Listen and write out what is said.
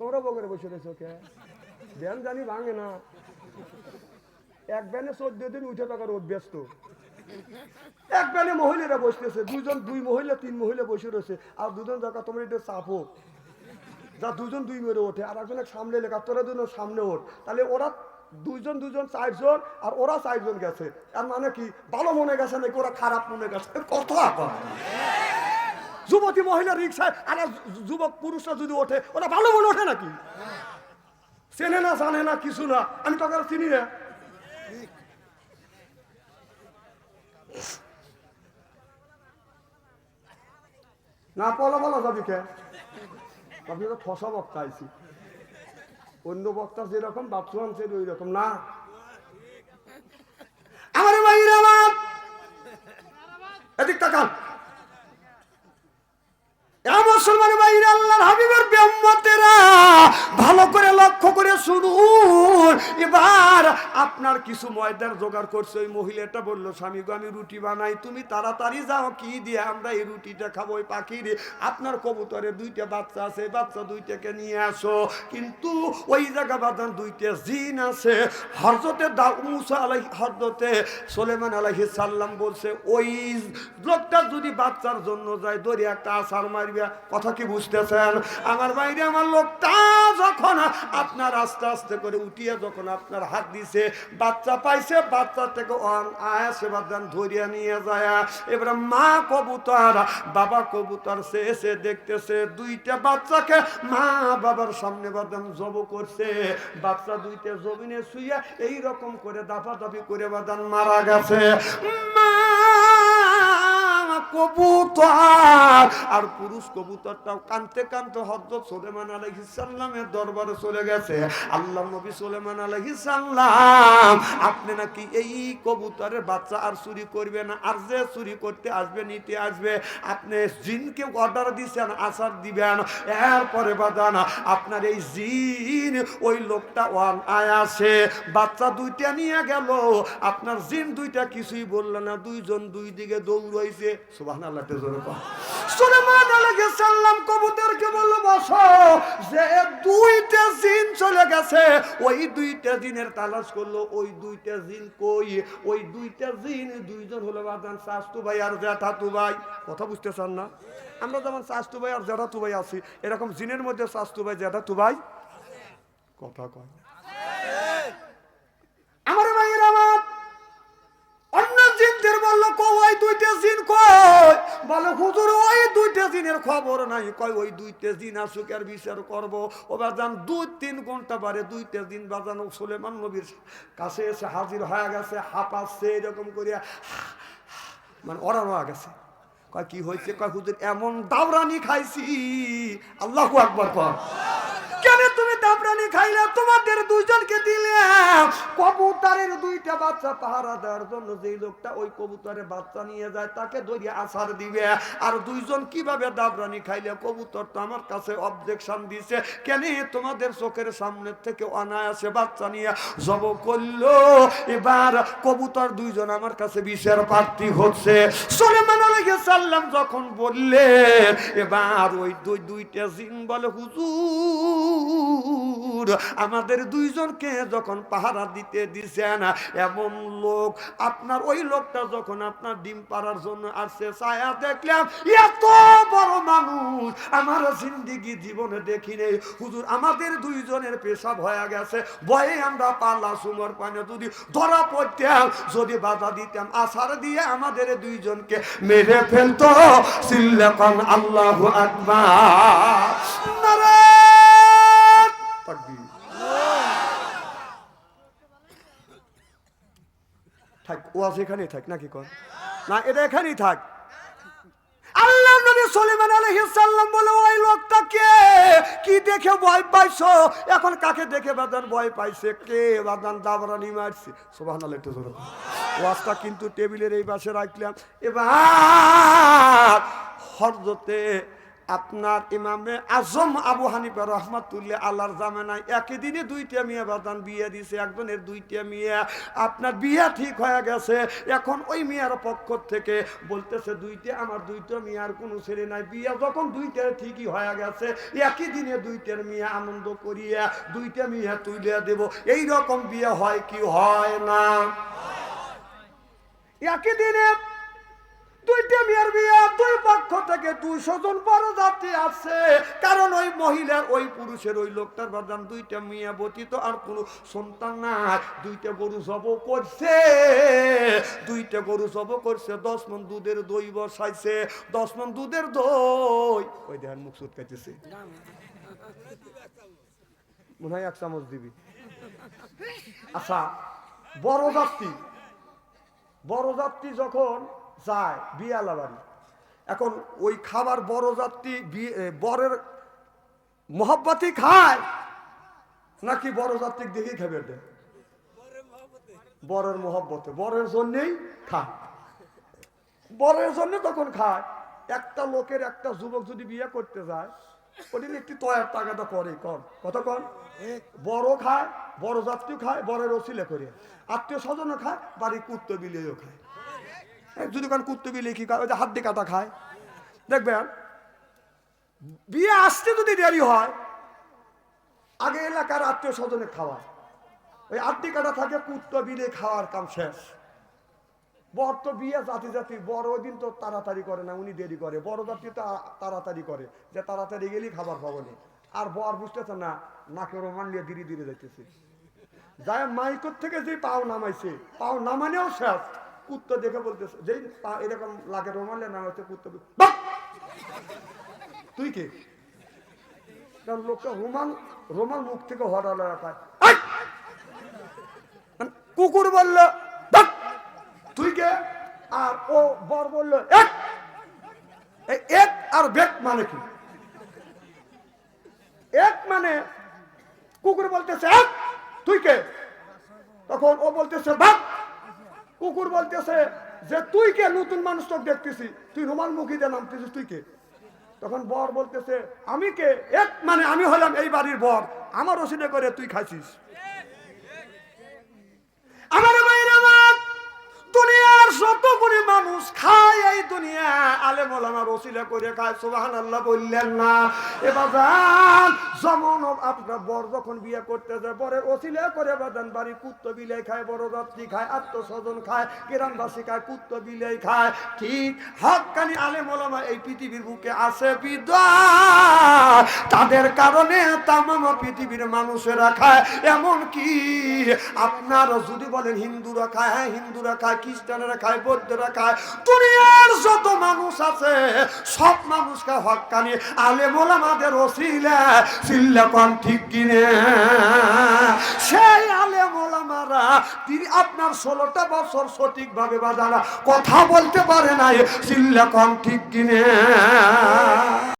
তোমরা বগরে বসে রয়েছো কে ব্যান জানি ভাঙে না। এক ব্যানে চোদ্দ দিন উঠে থাকার রোদ ব্যস্ত এক ব্যানে মহিলারা বসতেছে, দুজন দুই মহিলা, তিন মহিলা বসে রয়েছে, আর দুজন দেখা তোমার এটা চাপো যা দুজন দুই মেরে ওঠে, আর একজন সামনে লেখা, তোরা দুজন সামনে ওঠ। তাহলে ওরা দুইজন দুজন চারজন, আর ওরা চারজন গেছে। আর মানে কি? ভালো মনে গেছে নাকি? ওরা খারাপ মনে গেছে। আবার যুবতী মহিলা রিক্সায়, আর যুবক পুরুষরা যদি ওঠে, ওরা ভালো মনে ওঠে নাকি? চেনে না, জানে না, কিছু না। আমি আর চিনি না। না, পলা বলা যাবি কে? আপনি তো ঠসা বক্তা আইছি। অন্য বক্তা যেরকম, বাপসু আনছে ওই রকম না? আমার ভাইরা আমার! এদিক তাকান বেম্মতেরা ভালো করে লক্ষ্য করে শুনুন। এবার আপনার কিছু ময়দার জোগাড় করছে ওই মহিলাটা, বলল, স্বামী গো, আমি রুটি বানাই, তুমি তাড়াতাড়ি যাও, কি দিয়ে আমরা এই রুটিটা খাব ওই পাখির? আপনার কবুতরে দুইটা বাচ্চা আছে বাচ্চা দুইটাকে নিয়ে আসো। কিন্তু ওই জায়গা বাদান দুইটা জিন আছে। হরজতে মুসা আলাই হরজতে সোলেমান আলাহি সাল্লাম বলছে, ওই লোকটা যদি বাচ্চার জন্য যায় দরিয়া একটা আসার মারবে। কথা কি বুঝতেছেন? আমার বাইরে আমার লোকটা যখন আপনার আস্তে আস্তে করে উঠিয়ে, যখন আপনার হাত দিছে, বাচ্চা পাইছে, বাচ্চা থেকে অন আয়া সেবার যান ধরিয়া নিয়ে যায়। এবার মা কবুতর, বাবা কবুতর সে এসে দেখতেছে দুইটা বাচ্চাকে মা বাবার সামনে বাদাম জব করছে। বাচ্চা দুইটা জমিনে শুইয়া এইরকম করে দাফা দাফি করে বাদান মারা গেছে। মা কবুতর। আর পুরুষ কবুতরটাও কানতে কানতে হজরত সোলেমান আলাইহিস সালামের দরবারে চলে গেছে। আল্লাহ নবী সোলেমান আলাইহিস সালাম, আপনি নাকি এই কবুতরের বাচ্চা আর চুরি করবে না? আর যে চুরি করতে আসবে, নিতে আসবে, আপনি জিনকে অর্ডার দিচ্ছেন আসার দিবেন। এরপরে বাদান, আপনার এই জিন, ওই লোকটা ওয়ান আয় আয়াসে বাচ্চা দুইটা নিয়ে গেল। আপনার জিন দুইটা কিছুই বলল না। দুইজন দুই দিকে দৌড়াইছে। ওই দুইটা করল, ওই দুইটা কই? ওই দুইটা জিন, দুইজন ভাই আর কথা বুঝতেছেন না? আমরা যেমন শাস্তু ভাই আর জ্যাঠাতু ভাই আছি, এরকম জিনের মধ্যে শাস্তু ভাই, জ্যাঠাতু ভাই? কথা কয় খবর নাই, কয় ওই দুই তেজ আসুক আর বিচার করব। ও বাজান দুই তিন ঘণ্টা বারে তেজ দিন বাজানো সুলেমান নবীর কাছে এসে হাজির হয়ে গেছে হাঁপাচ্ছে এরকম করিয়া মানে ওরানো গেছে। কয়, কি হয়েছে? কয়, হুজুর, এমন দাওরানি খাইছি, আল্লাহ একবার কর তোমাদের দুইজনকে কবুতরের দুইটা বাচ্চা পাহারা দেওয়ার জন্য লোকটা ওই কবুতরের বাচ্চা নিয়ে যায়, তাকে ধরিয়ে আসার দিবে। আর দুইজন কীভাবে দাবরানি খাইলে? কবুতর তো আমার কাছে অবজেকশন দিছে। কেন তোমাদের চোখের সামনে থেকে অনায়াসে বাচ্চা নিয়ে জব করল? এবার কবুতর দুইজন আমার কাছে বিষের প্রার্থী হচ্ছে। সোলেমান সালাম যখন বললেন, এবার ওই দুই দুইটা জিন বলে হুজুর আমাদের দুইজনকে যখন পাহারা দিতে দিছেন এমন লোক, আপনার ওই লোকটা যখন আপনার ডিম পাড়ার জন্য আসছে, ছায়া দেখলাম, এত বড় মানুষ, আমার জিন্দিগি জীবনে দেখি নেই। হুজুর, আমাদের দুইজনের পেশাব হয়ে গেছে, ভয়ে আমরা পাল্লা সুমর পানে যদি ধরা পড়তাম, যদি বাধা দিতাম আসার দিয়ে আমাদের দুইজনকে মেরে ফেলতো। সিল্লাকান আল্লাহু আকবার। নারায়ণ! তাকবীর থাক ওয়াজ এখানেই থাক, নাকি কর না, এটা এখানেই থাক। বলে, ওই লোকটা কে? কি ভয় পাইছো? এখন কাকে দেখে ভয় পাইছে? কে বাদান কিন্তু টেবিলের এই পাশে রাখলাম। এবার হরজতে আপনার ইমামে আজম আবু হানিফা রহমাতুল্লাহ আল্লাহর জামানায় একই দিনে দুইটা মেয়ে বাদান বিয়ে দিছে, একজনের দুইটা মেয়ে। আপনার বিয়ে ঠিক হয়ে গেছে, এখন ওই মেয়ের পক্ষ থেকে বলতেছে, দুইটা, আমার দুইটা মেয়ের কোনো ছেলে নাই। বিয়ে যখন দুইটার ঠিকই হয়ে গেছে, একই দিনে দুইটার মেয়ে আনন্দ করিয়া দুইটা মেয়ে তুলে দেব। এই রকম বিয়ে হয় কি হয় না? একই দিনে দুইটা মেয়ের দুই থেকে দুইশো জন যাত্রী আছে। কারণ ওই মহিলার ওই পুরুষের ওই লোকটার দুইটা আর কোনো সন্তান দুইটা গরু করছে, দুইটা গরু করছে, দশ মন দুধের দই বসাইছে, দশ মন দুধের দই। ওই মুখ মনে হয় এক চামচ দিবি। আচ্ছা বড় যাত্রী বড় যাত্রী যখন যায় বিয়ালা বাড়ি। এখন ওই খাবার বড় যাত্রী বরের মহব্বতই খায়, নাকি বড় যাত্রী দেখেই খাবে বরের মহব্বতে। বরের জন্যেই খায়। বরের জন্য তখন খায়। একটা লোকের একটা যুবক যদি বিয়ে করতে যায় ওদিন একটি তয়ার টাকাটা করে কর কত কর বড় খায়, বড় যাত্রীও খায় বড়ের ওসিলে করে। আত্মীয় স্বজনও খায়, বাড়ির কুত্ত বিলেও খায়। যদি কারণ কুত্ত বিলে কি খায় ওই যে হাত দিয়ে কাটা খায়। দেখবেন, বিয়ে আসতে যদি দেরি হয়, আগে এলাকার আত্মীয় স্বজনে খাওয়ায়। ওই আড্ডি কাটা থাকে, কুত্ত বিলে খাওয়ার কাম শেষ। বর তো বিয়ে জাতি জাতি বড় ওই দিন তো তাড়াতাড়ি করে না, উনি দেরি করে। বড় জাতি তো তাড়াতাড়ি করে, যে তাড়াতাড়ি গেলেই খাবার পাবো না। আর বর বুঝতেছে না, নাকে রোমান নিয়ে ধীরে ধীরে যাইতেছে। যায় মাইকর থেকে যে পাও নামাইছে, পাও নামানেও শেষ। কুত্ত দেখে বলতেছে, যেই এরকম লাগে রোমালে নামাইছে হচ্ছে বাহ! তুই কে? কারণ লোকটা রোমান রোমান মুখ থেকে হরালো খায় কুকুর বলল তুই কে? আর ও বর বলল, এক! এক আর বেক মানে কি? এক মানে কুকুর বলতেছে তুই কে? তখন ও বলতেছে ভাগ কুকুর বলতেছে যে, তুই কে? নতুন মানুষ তোকে দেখতেছি। তুই রোমান মুখীতে নামতেছিস, তুই কে? তখন বর বলতেছে, আমি কে? এক মানে আমি হলাম এই বাড়ির বর। আমার ওসিনে করে তুই খাইছিস আমার মায়ের আমার দুনিয়ার যত করে মানুষ খায় এই দুনিয়া আলে মোলামা রসিলা করে খায় সুবাহান আল্লাহ বললেন না। এবার যেমন আপনার বর যখন বিয়ে করতে যায়, বরের ওসিলা করে বাদান বাড়ি কুত্ত বিলাই খায়, বড় যাত্রী খায়, আত্মস্বজন খায়, গ্রামবাসী খায়, কুত্ত বিলাই খায়, ঠিক হকানি আলে মোলামা এই পৃথিবীর বুকে আছে বিদ্যার তাদের কারণে তামাম পৃথিবীর মানুষেরা খায়। এমন কি আপনার যদি বলেন হিন্দুরা খায় হ্যাঁ হিন্দুরা খায়, খ্রিস্টানেরা খায় দুনিয়ার যত মানুষ আছে, সব মানুষকে আলে মোলামাদের ওসিলা কন ঠিক কিনে? সেই আলে মোলামারা তিনি আপনার ষোলোটা বছর সঠিকভাবে বাজারা কথা বলতে পারে নাই সিল্লা কন ঠিক কিনে?